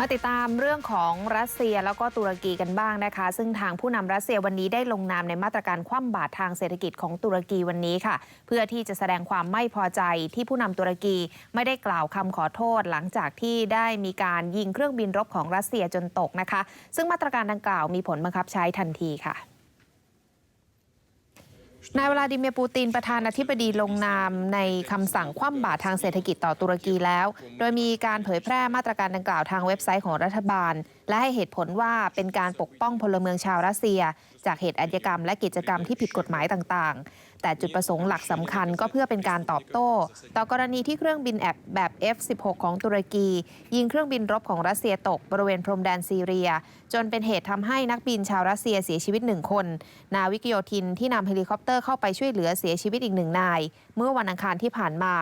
มาติดตามเรื่องของรัสเซียแล้วก็ตุรกีกันบ้างนะคะ ซึ่งทางผู้นำรัสเซียวันนี้ได้ลงนามในมาตรการคว่ำบาตรทางเศรษฐกิจของตุรกีวันนี้ค่ะ เพื่อที่จะแสดงความไม่พอใจที่ผู้นำตุรกีไม่ได้กล่าวคำขอโทษ หลังจากที่ได้มีการยิงเครื่องบินรบของรัสเซียจนตกนะคะ ซึ่งมาตรการดังกล่าวมีผลบังคับใช้ทันทีค่ะ นายวลาดิเมียปูตินประธานาธิบดีลงนามในคำสั่งคว่ำบาตรทางเศรษฐกิจต่อตุรกีแล้ว โดยมีการเผยแพร่มาตรการดังกล่าวทางเว็บไซต์ของรัฐบาล และให้เหตุผลว่าเป็นการปกป้องพลเมืองชาวรัสเซีย จากเหตุอาชญากรรมและกิจกรรมที่ผิดกฎหมายต่างๆ แต่จุดประสงค์หลักสำคัญก็เพื่อเป็นการตอบโต้ ต่อกรณีที่เครื่องบินแอบแบบ F-16 ของตุรกี ยิงเครื่องบินรบของรัสเซียตกบริเวณพรมแดนซีเรีย จนเป็นเหตุทำให้นักบินชาวรัสเซียเสียชีวิตหนึ่งคน นาวิกโยธินที่นำเฮลิคอปเตอร์เข้าไปช่วยเหลือเสียชีวิตอีกหนึ่งนาย เมื่อวันอังคารที่ผ่านมา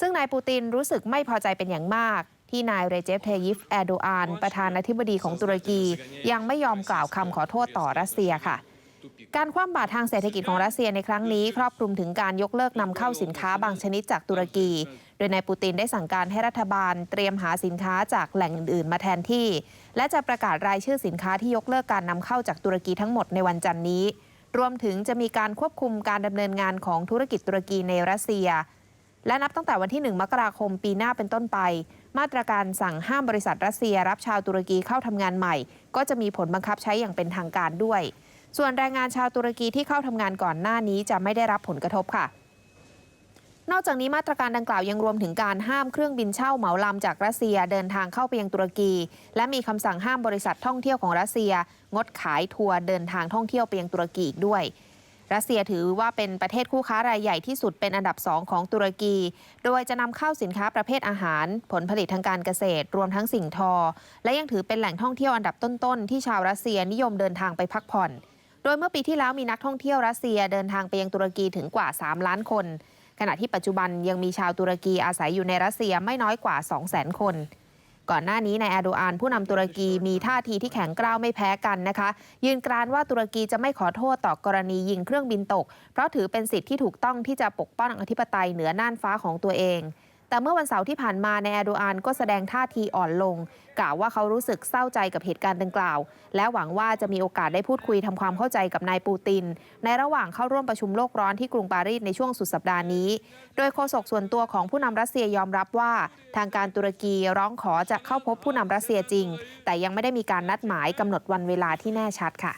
ซึ่งนายปูตินรู้สึกไม่พอใจเป็นอย่างมาก ที่นายเรเจฟเทยิฟแอโดอานประธานาธิบดีของตุรกี ยังไม่ยอมกล่าวคำขอโทษต่อรัสเซียค่ะ การคว่ำบาตรทางเศรษฐกิจของรัสเซียในครั้งนี้ ครอบคลุมถึงการยกเลิกนำเข้าสินค้าบางชนิดจากตุรกี โดยนายปูตินได้สั่งการให้รัฐบาลเตรียมหาสินค้าจากแหล่งอื่นๆมาแทนที่ และจะประกาศรายชื่อสินค้าที่ยกเลิกการนำเข้าจากตุรกีทั้งหมดในวันจันทร์นี้รวมถึงจะมีการควบคุมการดำเนินงานของธุรกิจตุรกีในรัสเซีย และนับตั้งแต่วันที่ 1 มกราคมปีหน้าเป็นต้นไป มาตรการสั่งห้ามบริษัทรัสเซียรับชาวตุรกีเข้าทำงานใหม่ ก็จะมีผลบังคับใช้อย่างเป็นทางการด้วย ส่วนแรงงานชาวตุรกีที่เข้าทำงานก่อนหน้านี้จะไม่ได้รับผลกระทบค่ะ นอกจากนี้มาตรการดังกล่าวยังรวมถึงการห้ามเครื่องบินเช่าเหมาลำจากรัสเซียเดินทางเข้าไปยังตุรกี และมีคำสั่งห้ามบริษัทท่องเที่ยวของรัสเซีย งดขายทัวร์เดินทางท่องเที่ยวไปยังตุรกีอีกด้วย รัสเซียถือว่าเป็นประเทศคู่ค้ารายใหญ่ที่สุดเป็นอันดับสองของตุรกี โดยจะนำเข้าสินค้าประเภทอาหาร ผลผลิตทางการเกษตร รวมทั้งสิ่งทอ และยังถือเป็นแหล่งท่องเที่ยวอันดับต้นๆที่ชาวรัสเซียนิยมเดินทางไปพักผ่อน โดยเมื่อปีที่แล้วมีนักท่องเที่ยวรัสเซียเดินทางไปยังตุรกีถึงกว่า 3 ล้านคน ขณะที่ปัจจุบันยังมีชาวตุรกีอาศัยอยู่ในรัสเซียไม่น้อยกว่า 200,000 คน ก่อนหน้านี้นายแอโดอานผู้นำตุรกีมีท่าทีที่แข็งกร้าวไม่แพ้กันนะคะ ยืนกรานว่าตุรกีจะไม่ขอโทษต่อกรณียิงเครื่องบินตก เพราะถือเป็นสิทธิ์ที่ถูกต้องที่จะปกป้องอธิปไตยเหนือน่านฟ้าของตัวเอง แต่เมื่อวันเสาร์ที่ผ่านมานายแอโดอานก็แสดงท่าทีอ่อนลง กล่าวว่าเขารู้สึกเศร้าใจกับเหตุการณ์ดังกล่าว และหวังว่าจะมีโอกาสได้พูดคุยทำความเข้าใจกับนายปูติน ในระหว่างเข้าร่วมประชุมโลกร้อนที่กรุงปารีสในช่วงสุดสัปดาห์นี้ โดยโฆษกส่วนตัวของผู้นำรัสเซียยอมรับว่า ทางการตุรกีร้องขอจะเข้าพบผู้นำรัสเซียจริง แต่ยังไม่ได้มีการนัดหมายกำหนดวันเวลาที่แน่ชัดค่ะ